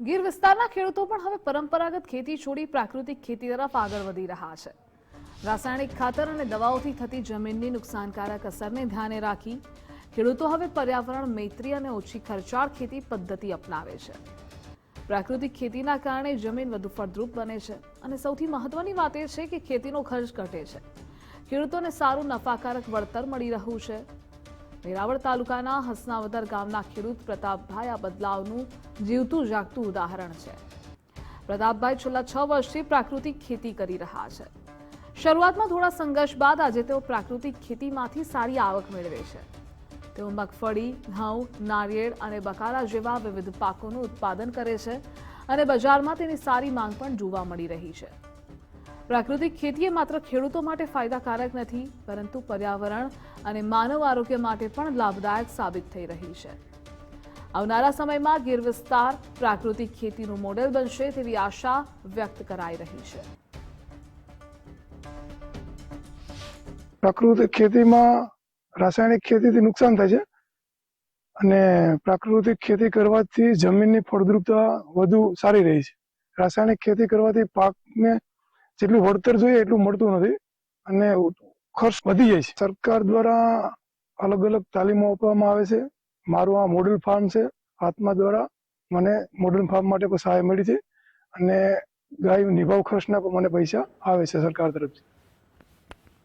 ગીર વિસ્તારના ખેડૂતો પણ હવે પરંપરાગત ખેતી છોડી પ્રાકૃતિક ખેતી તરફ આગળ વધી રહ્યા છે. રાસાયણિક ખાતર અને દવાઓથી થતી જમીનની નુકસાનકારક અસરને ધ્યાને રાખી ખેડૂતો હવે પર્યાવરણ, મૈત્રી અને ઓછી ખર્ચાળ ખેતી પદ્ધતિ અપનાવે છે. પ્રાકૃતિક ખેતીના કારણે જમીન વધુ ફળદ્રુપ બને છે અને સૌથી મહત્વની વાત એ છે કે ખેતીનો ખર્ચ ઘટે છે. ખેડૂતોને સારું નફાકારક વળતર મળી રહ્યું છે. વેરાવળ તાલુકાના હસનાવદર ગામના ખેડૂત પ્રતાપભાઈ આ બદલાવનું જીવતું જાગતું ઉદાહરણ છે. પ્રતાપભાઈ છેલ્લા છ વર્ષથી પ્રાકૃતિક ખેતી કરી રહ્યા છે. શરૂઆતમાં થોડા સંઘર્ષ બાદ આજે તેઓ પ્રાકૃતિક ખેતીમાંથી સારી આવક મેળવે છે. તેઓ મગફળી, ઘઉં, નારિયેળ અને બકાલા જેવા વિવિધ પાકોનું ઉત્પાદન કરે છે અને બજારમાં તેની સારી માંગ પણ જોવા મળી રહી છે. પ્રાકૃતિક ખેતી એ માત્ર ખેડૂતો માટે ફાયદાકારક નથી, પરંતુ પર્યાવરણ અને માનવ આરોગ્ય માટે પણ લાભદાયક સાબિત થઈ રહી છે. આવનારા સમયમાં ગીર વિસ્તાર પ્રાકૃતિક ખેતીનું મોડેલ બનશે તેવી આશા વ્યક્ત કરાઈ રહી છે. પ્રાકૃતિક ખેતીમાં રાસાયણિક ખેતીથી નુકસાન થાય છે અને પ્રાકૃતિક ખેતી કરવાથી જમીનની ફળદ્રુપતા વધુ સારી રહી છે. રાસાયણિક ખેતી કરવાથી પાકને જેટલું વળતર જોઈએ એટલું મળતું નથી અને ખર્ચ વધી જાય છે. સરકાર દ્વારા અલગ અલગ તાલીમો આપવામાં આવે છે. મારું આ મોડલ ફાર્મ છે. આત્મા દ્વારા મને મોડલ ફાર્મ માટે પણ સહાય મળી છે અને ગાય નિભાવ ખર્ચના પણ મને પૈસા આવે છે સરકાર તરફથી.